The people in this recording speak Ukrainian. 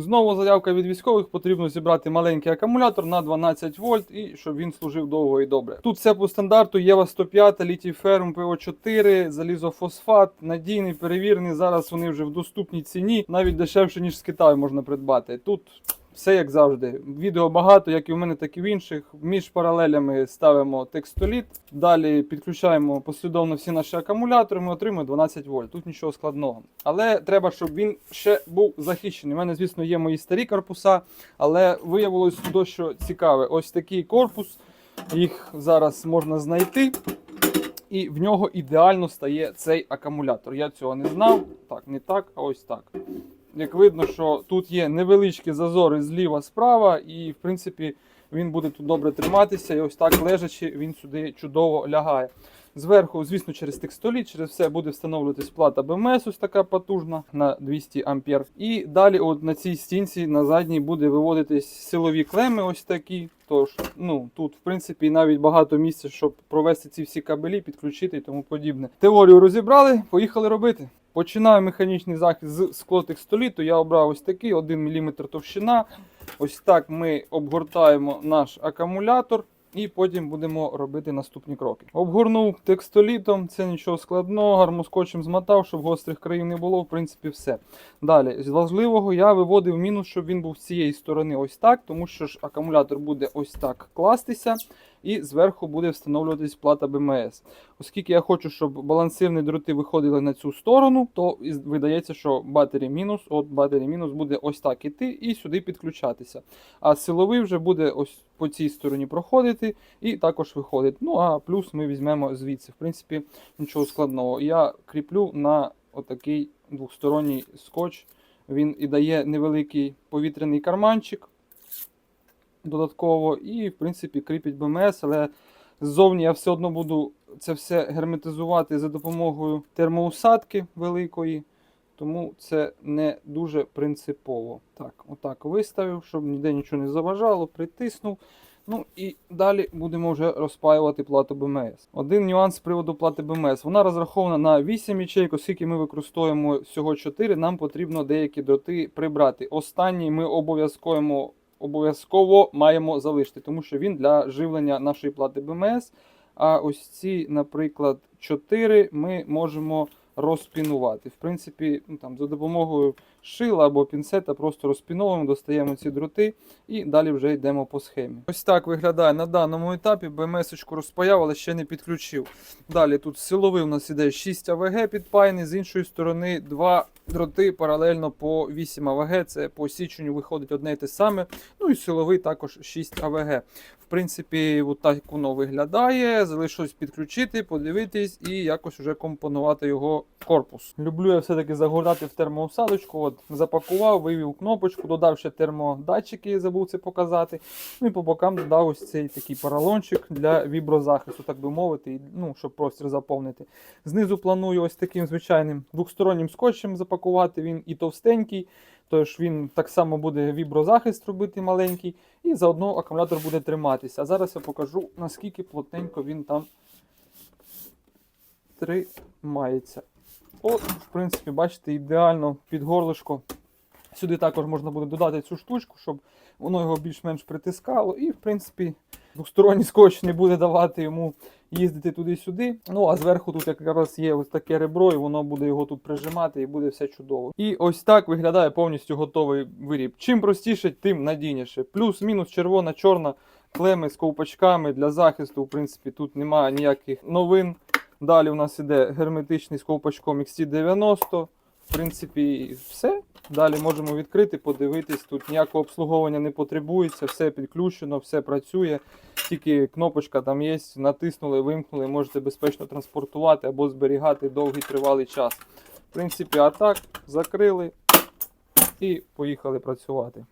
Знову заявка від військових, потрібно зібрати маленький акумулятор на 12 вольт і щоб він служив довго і добре. Тут все по стандарту, Єва 105, літій ферм, ПО4, залізофосфат, надійний, перевірений. Зараз вони вже в доступній ціні, навіть дешевше, ніж з Китаю можна придбати. Тут все як завжди. Відео багато, як і в мене, так і в інших. Між паралелями ставимо текстоліт. Далі підключаємо послідовно всі наші акумулятори. Ми отримуємо 12 вольт. Тут нічого складного. Але треба, щоб він ще був захищений. У мене, звісно, є мої старі корпуса, але виявилось дещо цікаве. Ось такий корпус. Їх зараз можна знайти. І в нього ідеально стає цей акумулятор. Я цього не знав. Так, не так, а ось так. Як видно, що тут є невеличкі зазори зліва справа, і в принципі він буде тут добре триматися. І ось так лежачи, він сюди чудово лягає. Зверху, звісно, через текстоліт, через все буде встановлюватись плата БМС, ось така потужна на 200 ампер. І далі, от на цій стінці на задній буде виводитись силові клеми, ось такі. Тож, ну тут, в принципі, навіть багато місця, щоб провести ці всі кабелі, підключити і тому подібне. Теорію розібрали, поїхали робити. Починаю механічний захист з склотекстоліту. Я обрав ось такий 1 мм товщина. Ось так ми обгортаємо наш акумулятор. І потім будемо робити наступні кроки. Обгорнув текстолітом, це нічого складного, гармоскотчем змотав, щоб гострих країв не було. В принципі, все. Далі, з важливого я виводив мінус, щоб він був з цієї сторони ось так, тому що ж акумулятор буде ось так кластися, і зверху буде встановлюватись плата БМС. Оскільки я хочу, щоб балансирні дроти виходили на цю сторону, то видається, що батарей мінус, от батарей мінус буде ось так іти і сюди підключатися. А силовий вже буде ось по цій стороні проходити і також виходить. Ну а плюс ми візьмемо звідси. В принципі, нічого складного. Я кріплю на отакий двосторонній скотч. Він і дає невеликий повітряний карманчик додатково, і, в принципі, кріпить БМС, але ззовні я все одно буду це все герметизувати за допомогою термоусадки великої. Тому це не дуже принципово. Так, отак виставив, щоб ніде нічого не заважало, притиснув. Ну і далі будемо вже розпаювати плату БМС. Один нюанс з приводу плати БМС. Вона розрахована на 8 ячейок, оскільки ми використовуємо всього 4, нам потрібно деякі дроти прибрати. Останній ми обов'язково обов'язково маємо залишити, тому що він для живлення нашої плати БМС. А ось ці, наприклад, 4 ми можемо розпінувати. В принципі, ну, там, за допомогою шила або пінцета просто розпіновуємо, достаємо ці дроти і далі вже йдемо по схемі. Ось так виглядає на даному етапі. БМС-очку розпаяв, але ще не підключив. Далі тут силовий у нас іде 6 АВГ підпаяний, з іншої сторони два дроти паралельно по 8 АВГ. Це по січенню виходить одне і те саме. Ну і силовий також 6 АВГ. В принципі, так воно виглядає. Залишилось підключити, подивитись і якось вже компонувати його корпус. Люблю я все-таки загортати в термоусадочку. От запакував, вивів кнопочку, додав ще термодатчики, забув це показати. Ну і по бокам додав ось цей такий поролончик для віброзахисту, так би мовити, ну, щоб простір заповнити. Знизу планую ось таким звичайним двохстороннім скотчем запакувати. Він і товстенький. Тож він так само буде віброзахист робити маленький, і заодно акумулятор буде триматися. А зараз я покажу, наскільки плотненько він там тримається. От, в принципі, бачите, ідеально під горлишко. Сюди також можна буде додати цю штучку, щоб воно його більш-менш притискало. І, в принципі, двосторонній скотч не буде давати йому їздити туди-сюди. Ну, а зверху тут якраз є ось таке ребро, і воно буде його тут прижимати, і буде все чудово. І ось так виглядає повністю готовий виріб. Чим простіше, тим надійніше. Плюс-мінус червона-чорна клеми з ковпачками для захисту. В принципі, тут немає ніяких новин. Далі у нас іде герметичний з ковпачком XT90. В принципі, все. Далі можемо відкрити, подивитись. Тут ніякого обслуговування не потребується, все підключено, все працює. Тільки кнопочка там є, натиснули, вимкнули, можете безпечно транспортувати або зберігати довгий тривалий час. В принципі, а так, закрили і поїхали працювати.